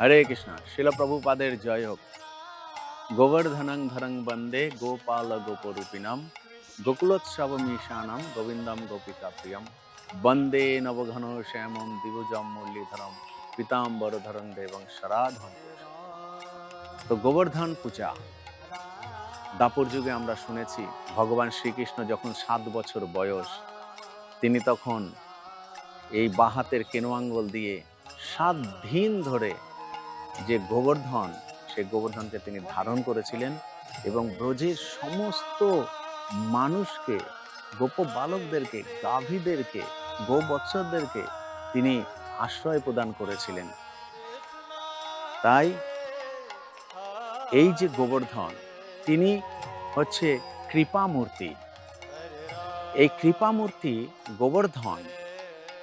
হরে কৃষ্ণ শিল প্রভুপাদের জয় হোক। গোবর্ধনং ধরং বন্দে গোপাল গোপরূপিণাম গোকুলোৎসব মিশানাম গোবিন্দম গোপিকা প্রিয়ম বন্দে নবঘন শ্যামম দিবজম মুরলীধরম পীতাম্বরধরং দেবং সরাধম তো গোবর্ধন পূজা, দাপর যুগে আমরা শুনেছি, ভগবান শ্রীকৃষ্ণ যখন সাত বছর বয়স, তিনি তখন এই বাহাতের কেনোয়াঙ্গল দিয়ে সাত দিন ধরে যে গোবর্ধন সেই গোবর্ধনকে তিনি ধারণ করেছিলেন এবং ব্রজের সমস্ত মানুষকে, গোপ বালকদেরকে, গাভীদেরকে গোবৎসরদেরকে তিনি আশ্রয় প্রদান করেছিলেন। তাই এই যে গোবর্ধন, তিনি হচ্ছে কৃপামূর্তি। এই কৃপামূর্তি গোবর্ধন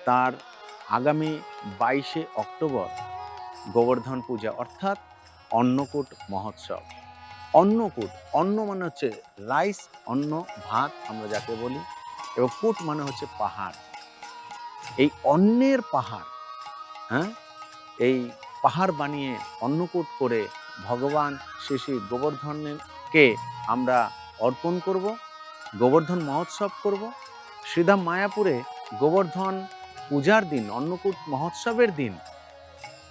তার আগামী বাইশে অক্টোবর গোবর্ধন পূজা, অর্থাৎ অন্নকূট মহোৎসব। অন্নকূট, অন্ন মানে হচ্ছে রাইস, অন্ন, ভাত আমরা যাকে বলি, এবং কূট মানে হচ্ছে পাহাড়। এই অন্নের পাহাড় হ্যাঁ? এই পাহাড় বানিয়ে অন্নকূট করে ভগবান শ্রী শ্রী গোবর্ধনকে আমরা অর্পণ করব, গোবর্ধন মহোৎসব করব। শ্রীধাম মায়াপুরে গোবর্ধন পূজার দিন, অন্নকূট মহোৎসবের দিন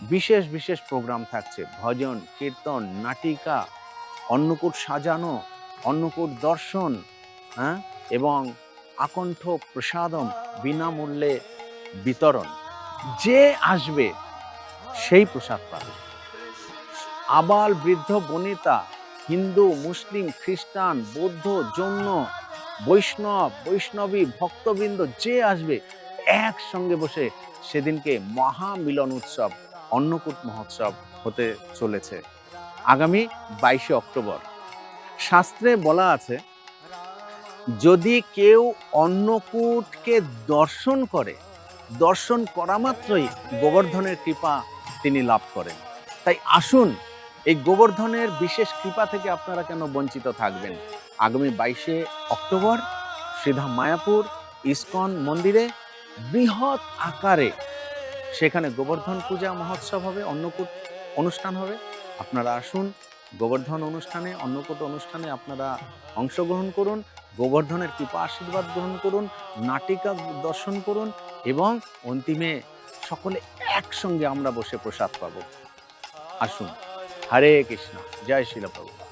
বিশেষ বিশেষ প্রোগ্রাম থাকছে। ভজন, কীর্তন, নাটিকা, অন্নকূট সাজানো, অন্নকূট দর্শন হ্যাঁ? এবং আকণ্ঠ প্রসাদম বিনামূল্যে বিতরণ। যে আসবে, সেই প্রসাদ পাবে। আবাল বৃদ্ধ বনিতা, হিন্দু, মুসলিম, খ্রিস্টান, বৌদ্ধ, জৈন, বৈষ্ণব, বৈষ্ণবী, ভক্তবৃন্দ, যে আসবে, একসঙ্গে বসে সেদিনকে মহামিলন উৎসব অন্নকূট মহোৎসব হতে চলেছে। আগামী বাইশে অক্টোবর। শাস্ত্রে বলা আছে, যদি কেউ অন্নকূটকে দর্শন করে, দর্শন করা মাত্রই গোবর্ধনের কৃপা তিনি লাভ করেন। তাই আসুন, এই গোবর্ধনের বিশেষ কৃপা থেকে আপনারা কেন বঞ্চিত থাকবেন? আগামী বাইশে অক্টোবর, শ্রীধাম মায়াপুর, ইসকন মন্দিরে বৃহৎ আকারে সেখানে গোবর্ধন পূজা মহোৎসব হবে, অন্নকূট অনুষ্ঠান হবে। আপনারা আসুন, গোবর্ধন অনুষ্ঠানে, অন্নকূট অনুষ্ঠানে আপনারা অংশগ্রহণ করুন, গোবর্ধনের কৃপা আশীর্বাদ গ্রহণ করুন, নাটিকা দর্শন করুন এবং অন্তিমে সকলে একসঙ্গে আমরা বসে প্রসাদ পাবো। আসুন। হরে কৃষ্ণ। জয় শিল প্রভু